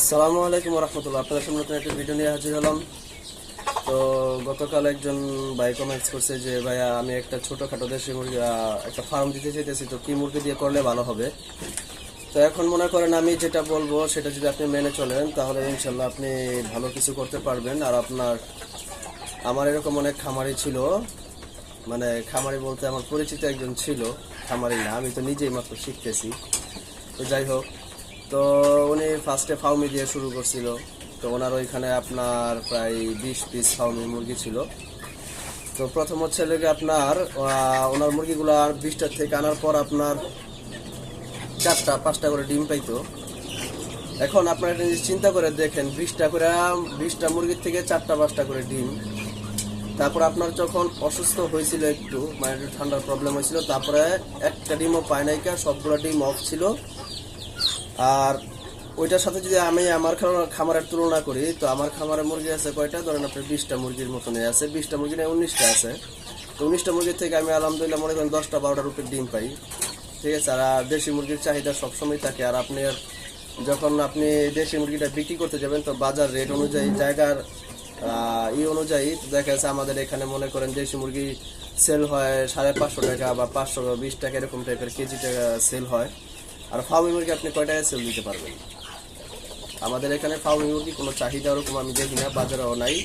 সালামু আলাইকুম রহমতুল্লাহ আপনাদের সামনে নতুন একটা ভিডিও নিয়ে হাজির হলাম। তো গতকাল একজন ভাই কমেন্টস করছে যে, ভাইয়া, আমি একটা ছোটখাটো দেশি মুরগি একটা ফার্ম দিতে চাইতেছি, তো কী মুরগি দিয়ে করলে ভালো হবে? তো এখন মনে করেন আমি যেটা বলব, সেটা যদি আপনি মেনে চলেন, তাহলে ইনশাল্লাহ আপনি ভালো কিছু করতে পারবেন। আর আপনার, আমার এরকম অনেক খামারি ছিল। মানে খামারি বলতে আমার পরিচিত একজন ছিল। খামারি না, আমি তো নিজেই মাত্র শিখতেছি। তো যাই হোক তো উনি ফার্স্টে ফাউমি দিয়ে শুরু করছিল। তো ওনার ওইখানে আপনার প্রায় বিশ পিস ফাউমি মুরগি ছিল। তো প্রথম হচ্ছে লেগে আপনার ওনার মুরগিগুলো আর বিশটা থেকে আনার পর আপনার চারটা, পাঁচটা করে ডিম পাইতো। এখন আপনারা চিন্তা করে দেখেন, বিশটা করে, বিশটা মুরগির থেকে চারটা, পাঁচটা করে ডিম। তারপর আপনার যখন অসুস্থ হয়েছিল একটু মানে একটু ঠান্ডার প্রবলেম হয়েছিল, তারপরে একটা ডিমও পায় নাইকা সবগুলো ডিম অফ ছিল। আর ওইটার সাথে যদি আমি আমার খামার- খামারের তুলনা করি, তো আমার খামারে মুরগি আছে কয়টা? ধরেন আপনার বিশটা মুরগির মতনই আছে। বিশটা মুরগি নেই উনিশটা আছে। তো উনিশটা মুরগির থেকে আমি আলহামদুলিল্লাহ মনে করেন দশটা বারোটা রুপির ডিম পাই। ঠিক আছে? আর দেশি মুরগির চাহিদা সবসময় থাকে। আর আপনি যখন আপনি দেশি মুরগিটা বিক্রি করতে যাবেন, তো বাজার রেট অনুযায়ী, জায়গার ই অনুযায়ী দেখা যাচ্ছে আমাদের এখানে মনে করেন দেশি মুরগি সেল হয় সাড়ে পাঁচশো টাকা বা পাঁচশো বিশ টাকা, এরকম টাইপের কেজি টাকা সেল হয়। আর ফার্মি মুরগি আপনি কয় টাকায় সেল দিতে পারবেন? আমাদের এখানে ফার্মি মুরগি কোনো চাহিদা ওরকম আমি দেখি না, বাজারেও নাই।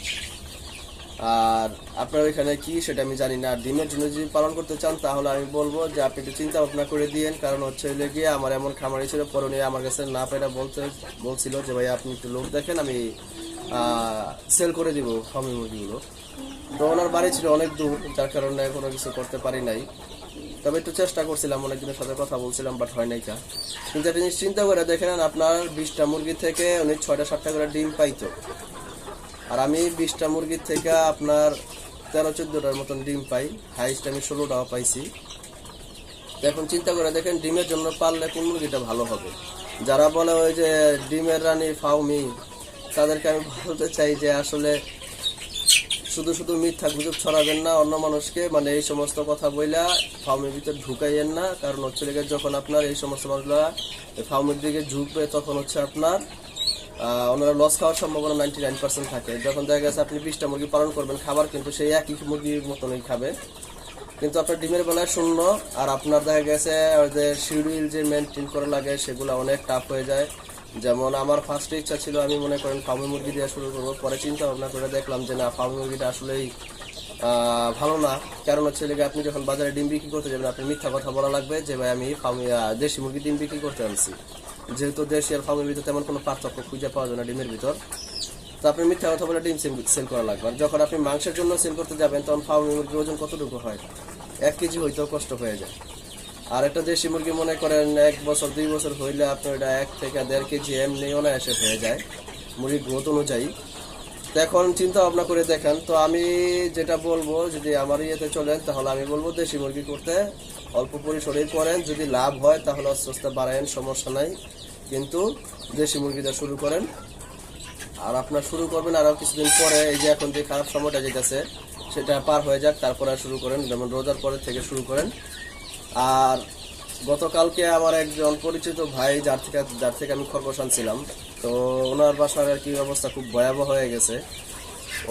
আর আপনার এখানে কি সেটা আমি জানি না। আর ডিমের জন্য যদি পালন করতে চান, তাহলে আমি বলব যে আপনি একটু চিন্তা ভাবনা করে দিয়েন। কারণ হচ্ছে হলে গিয়ে আমার এমন খামারি ছিল নিয়ে আমার কাছে না পেরা বলতে, বলছিল যে, ভাই, আপনি একটু লোক দেখেন, আমি সেল করে দিব ফার্মি মুরগিগুলো তো ওনার বাড়ি ছিল অনেক দূর, যার কারণে কোনো কিছু করতে পারি নাই। তবে একটু চেষ্টা করছিলাম, অনেকজনের সাথে কথা বলছিলাম বাট হয় নাই কা। কিন্তু একটা জিনিস চিন্তা করে দেখেন, আপনার বিশটা মুরগি থেকে উনি ছয়টা, সাতটা করে ডিম পাইতো। আর আমি বিশটা মুরগির থেকে আপনার তেরো, চোদ্দোটার মতন ডিম পাই হাইস্ট আমি ষোলোটাও পাইছি। এখন চিন্তা করে দেখেন, ডিমের জন্য পারলে কোন মুরগিটা ভালো হবে? যারা বলে ওই যে ডিমের রানী ফাউমি, তাদেরকে আমি বলতে চাই যে আসলে শুধু শুধু মিথ্যা গুজব ছড়াবেন না, অন্য মানুষকে মানে এই সমস্ত কথা বইলা ফার্মের ভিতরে ঢুকাইয়েন না, কারণ হচ্ছে যখন আপনার এই সমস্ত মানুষরা ফার্মের দিকে ঝুঁকবে, তখন হচ্ছে আপনার ওনারা লস খাওয়ার সম্ভাবনা নাইনটি নাইন পার্সেন্ট থাকে। যখন দেখা গেছে আপনি বিশটা মুরগি পালন করবেন, খাবার কিন্তু সেই একই মুরগির মতনই খাবে। কিন্তু আপনার ডিমের বেলায় শূন্য, আর আপনার দেখা গেছে ওদের শিডিউল যে মেনটেন করা লাগে, সেগুলো অনেক টাফ হয়ে যায়। যেমন আমার ফার্স্ট ইচ্ছা ছিল আমি মনে করেন ফার্মি মুরগি দিয়ে শুরু করব। পরে চিন্তা ভাবনা করে দেখলাম যে না ফার্মি মুরগিটা আসলেই ভালো না। কারণ হচ্ছে লেগে আপনি যখন বাজারে ডিম বিক্রি করতে যাবেন আপনি মিথ্যা কথা বলা লাগবে যে, ভাই, আমি ফার্মি দেশি মুরগি ডিম বিক্রি করতে আনছি। যেহেতু দেশি আর ফার্মের ভিতর তেমন কোনো পার্থক্য খুঁজে পাওয়া যায় না ডিমের ভিতর। তো আপনি মিথ্যা কথা বলে ডিম সেল করা লাগবে। যখন আপনি মাংসের জন্য সেল করতে যাবেন, তখন ফার্মি মুরগির ওজন কতটুকু হয়? এক কেজি হইতেও কষ্ট হয়ে যায়। আর একটা দেশি মুরগি মনে করেন, এক বছর, দুই বছর হইলে আপনার এটা এক থেকে দেড় কেজি এমনি অনায়াসে হয়ে যায়, মুরগির গ্রোথ অনুযায়ী। তো এখন চিন্তা ভাবনা করে দেখেন, তো আমি যেটা বলব, যদি আমার ইয়েতে চলেন, তাহলে আমি বলব দেশি মুরগি করতে অল্প পরিসরেই করেন, যদি লাভ হয় তাহলে আস্তে আস্তে বাড়ায়েন, সমস্যা নাই। কিন্তু দেশি মুরগিটা শুরু করেন। আর আপনার শুরু করবেন আরও কিছুদিন পরে, এই যে এখন যে খারাপ সময়টা যেতেছে, সেটা পার হয়ে যাক, তারপরে শুরু করেন, যেমন রোজার পরে থেকে শুরু করেন। আর গতকালকে আমার একজন পরিচিত ভাই, যার থেকে যার থেকে আমি খরগোশ আনছিলাম তো ওনার বাসার আর কি অবস্থা খুব ভয়াবহ হয়ে গেছে।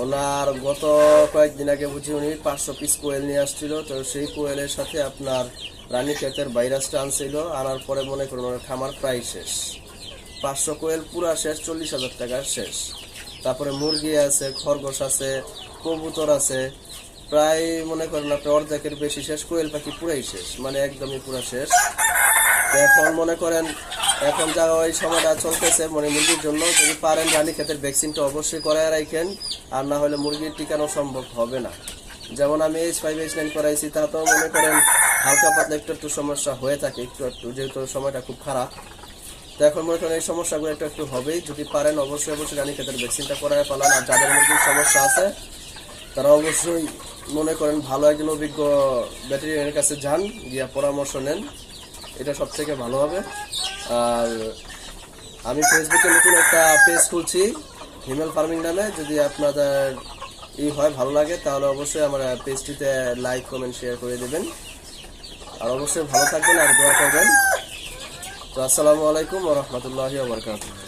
ওনার গত কয়েকদিন আগে বুঝি উনি পাঁচশো পিস কোয়েল নিয়ে আসছিল, তো সেই কোয়েলের সাথে আপনার রানী ক্ষেতের ভাইরাসটা আনছিল, আনার পরে মনে করুন ওনার খামার প্রায় শেষ। পাঁচশো কোয়েল পুরা শেষ, চল্লিশ হাজার টাকার শেষ। তারপরে মুরগি আছে, খরগোশ আছে, কবুতর আছে প্রায় মনে করেন আপনি অর্ধেকের বেশি শেষ, কোয়েল পাখি পুরাই শেষ মানে একদমই পুরা শেষ। এখন মনে করেন, এখন যা ওই সময়টা চলতেছে মানে মুরগির জন্য, যদি পারেন রানী ক্ষেতের ভ্যাকসিনটা অবশ্যই করায় রাখেন, আর না হলে মুরগির টিকানো সম্ভব হবে না। যেমন আমি এইচ ফাইভ এইচ নাইন করাইছি তাতেও মনে করেন হালকা পাতলা একটু একটু সমস্যা হয়ে থাকে, একটু একটু, যেহেতু সময়টা খুব খারাপ। তো এখন মনে করেন এই সমস্যাগুলো একটু একটু হবেই, যদি পারেন অবশ্যই অবশ্যই রানী ক্ষেতের ভ্যাকসিনটা করায় পালান আর যাদের মুরগির সমস্যা আছে, তারা অবশ্যই মনে করেন ভালো একজন অভিজ্ঞ ব্যাটারিয়ানের কাছে যান, গিয়া পরামর্শ নেন। এটা সব থেকে ভালো হবে। আর আমি ফেসবুকে নতুন একটা পেজ খুলছি, হিমেল ফার্মিং নামে। যদি আপনাদের ই হয়, ভালো লাগে, তাহলে অবশ্যই আমার পেজটিতে লাইক, কমেন্ট, শেয়ার করে দেবেন। আর অবশ্যই ভালো থাকবেন আর দোয়া করবেন। তো আসসালামু আলাইকুম ওরহমতুল্লাহি ওবরকাতুহ